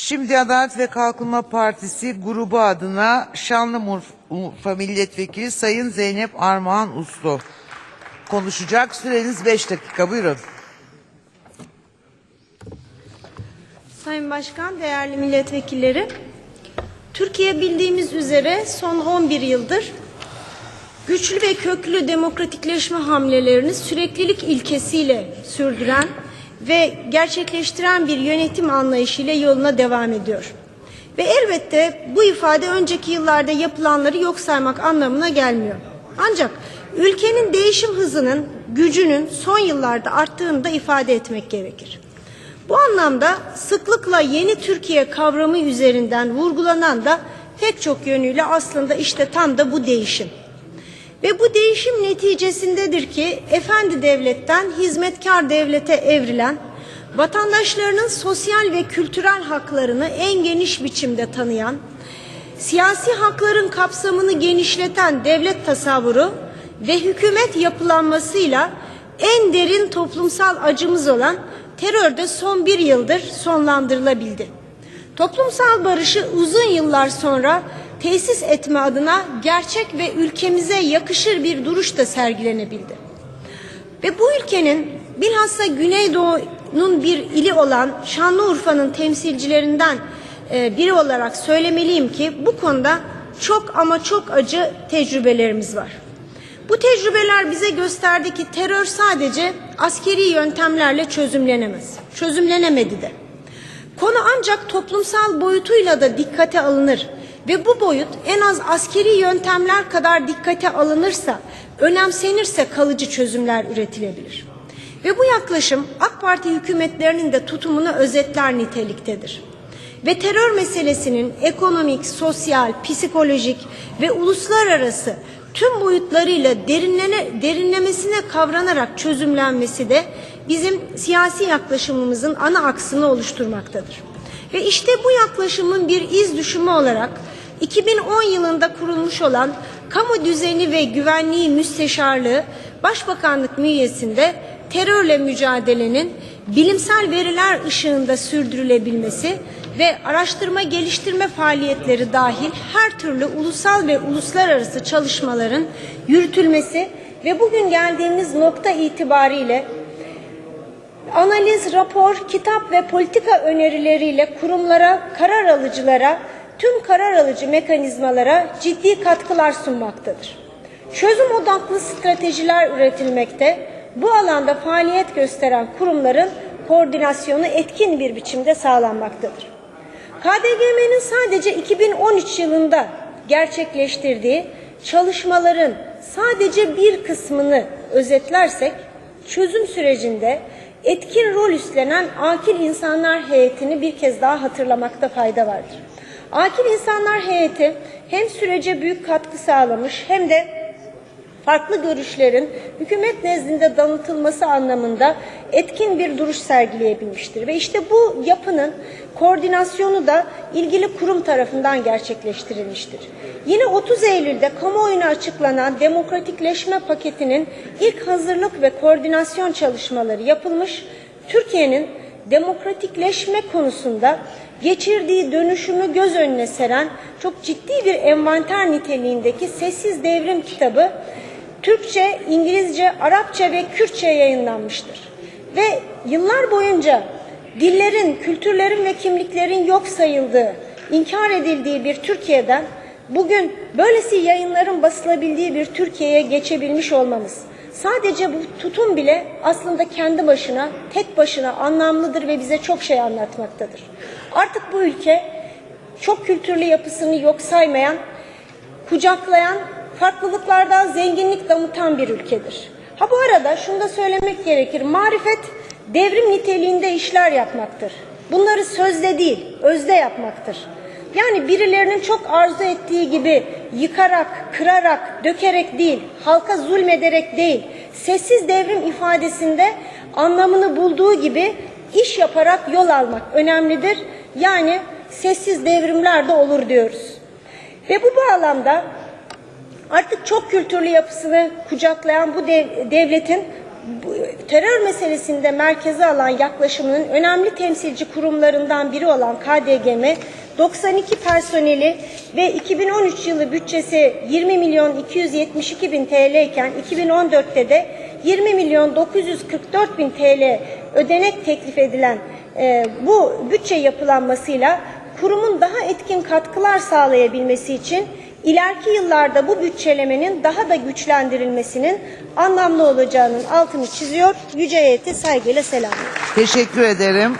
Şimdi Adalet ve Kalkınma Partisi grubu adına Şanlıurfa Milletvekili Sayın Zeynep Armağan Uslu konuşacak. Süreniz 5 dakika. Buyurun. Sayın Başkan, değerli milletvekilleri, Türkiye bildiğimiz üzere son 11 yıldır güçlü ve köklü demokratikleşme hamlelerini süreklilik ilkesiyle sürdüren ve gerçekleştiren bir yönetim anlayışıyla yoluna devam ediyor. Ve elbette bu ifade önceki yıllarda yapılanları yok saymak anlamına gelmiyor. Ancak ülkenin değişim hızının, gücünün son yıllarda arttığını da ifade etmek gerekir. Bu anlamda sıklıkla yeni Türkiye kavramı üzerinden vurgulanan da pek çok yönüyle aslında işte tam da bu değişim. Ve bu değişim neticesindedir ki efendi devletten hizmetkar devlete evrilen, vatandaşlarının sosyal ve kültürel haklarını en geniş biçimde tanıyan, siyasi hakların kapsamını genişleten devlet tasavvuru ve hükümet yapılanmasıyla en derin toplumsal acımız olan terör de son bir yıldır sonlandırılabildi. Toplumsal barışı uzun yıllar sonra tesis etme adına gerçek ve ülkemize yakışır bir duruş da sergilenebildi. Ve bu ülkenin bilhassa Güneydoğu'nun bir ili olan Şanlıurfa'nın temsilcilerinden e, biri olarak söylemeliyim ki bu konuda çok ama çok acı tecrübelerimiz var. Bu tecrübeler bize gösterdi ki terör sadece askeri yöntemlerle çözümlenemez. Çözümlenemedi de. Konu ancak toplumsal boyutuyla da dikkate alınır ve bu boyut en az askeri yöntemler kadar dikkate alınırsa, önemsenirse kalıcı çözümler üretilebilir. Ve bu yaklaşım AK Parti hükümetlerinin de tutumunu özetler niteliktedir. Ve terör meselesinin ekonomik, sosyal, psikolojik ve uluslararası tüm boyutlarıyla derinlene, derinlemesine kavranarak çözümlenmesi de bizim siyasi yaklaşımımızın ana aksını oluşturmaktadır. Ve işte bu yaklaşımın bir iz düşümü olarak 2010 yılında kurulmuş olan Kamu Düzeni ve Güvenliği Müsteşarlığı Başbakanlık bünyesinde terörle mücadelenin bilimsel veriler ışığında sürdürülebilmesi ve araştırma geliştirme faaliyetleri dahil her türlü ulusal ve uluslararası çalışmaların yürütülmesi ve bugün geldiğimiz nokta itibariyle analiz, rapor, kitap ve politika önerileriyle kurumlara, karar alıcılara, tüm karar alıcı mekanizmalara ciddi katkılar sunmaktadır. Çözüm odaklı stratejiler üretilmekte, bu alanda faaliyet gösteren kurumların koordinasyonu etkin bir biçimde sağlanmaktadır. KDGM'nin sadece 2013 yılında gerçekleştirdiği çalışmaların sadece bir kısmını özetlersek çözüm sürecinde etkin rol üstlenen Akil İnsanlar Heyeti'ni bir kez daha hatırlamakta fayda vardır. Akil İnsanlar Heyeti hem sürece büyük katkı sağlamış hem de farklı görüşlerin hükümet nezdinde danıtılması anlamında etkin bir duruş sergileyebilmiştir. Ve işte bu yapının koordinasyonu da ilgili kurum tarafından gerçekleştirilmiştir. Yine 30 Eylül'de kamuoyuna açıklanan demokratikleşme paketinin ilk hazırlık ve koordinasyon çalışmaları yapılmış. Türkiye'nin demokratikleşme konusunda geçirdiği dönüşümü göz önüne seren çok ciddi bir envanter niteliğindeki Sessiz Devrim kitabı Türkçe, İngilizce, Arapça ve Kürtçe yayınlanmıştır. Ve yıllar boyunca dillerin, kültürlerin ve kimliklerin yok sayıldığı, inkar edildiği bir Türkiye'den bugün böylesi yayınların basılabildiği bir Türkiye'ye geçebilmiş olmamız sadece bu tutum bile aslında kendi başına, tek başına anlamlıdır ve bize çok şey anlatmaktadır. Artık bu ülke çok kültürlü yapısını yok saymayan, kucaklayan, farklılıklardan zenginlik damıtan bir ülkedir. Ha bu arada şunu da söylemek gerekir. Marifet devrim niteliğinde işler yapmaktır. Bunları sözde değil, özde yapmaktır. Yani birilerinin çok arzu ettiği gibi yıkarak, kırarak, dökerek değil, halka zulmederek değil, sessiz devrim ifadesinde anlamını bulduğu gibi iş yaparak yol almak önemlidir. Yani sessiz devrimler de olur diyoruz. Ve bu bağlamda artık çok kültürlü yapısını kucaklayan bu dev, devletin terör meselesinde merkeze alan yaklaşımının önemli temsilci kurumlarından biri olan KDGM, 92 personeli ve 2013 yılı bütçesi 20 milyon 272 bin TL iken 2014'te de 20 milyon 944 bin TL ödenek teklif edilen e, bu bütçe yapılanmasıyla kurumun daha etkin katkılar sağlayabilmesi için ileriki yıllarda bu bütçelemenin daha da güçlendirilmesinin anlamlı olacağının altını çiziyor. Yüce heyeti saygıyla selamlıyorum. Teşekkür ederim.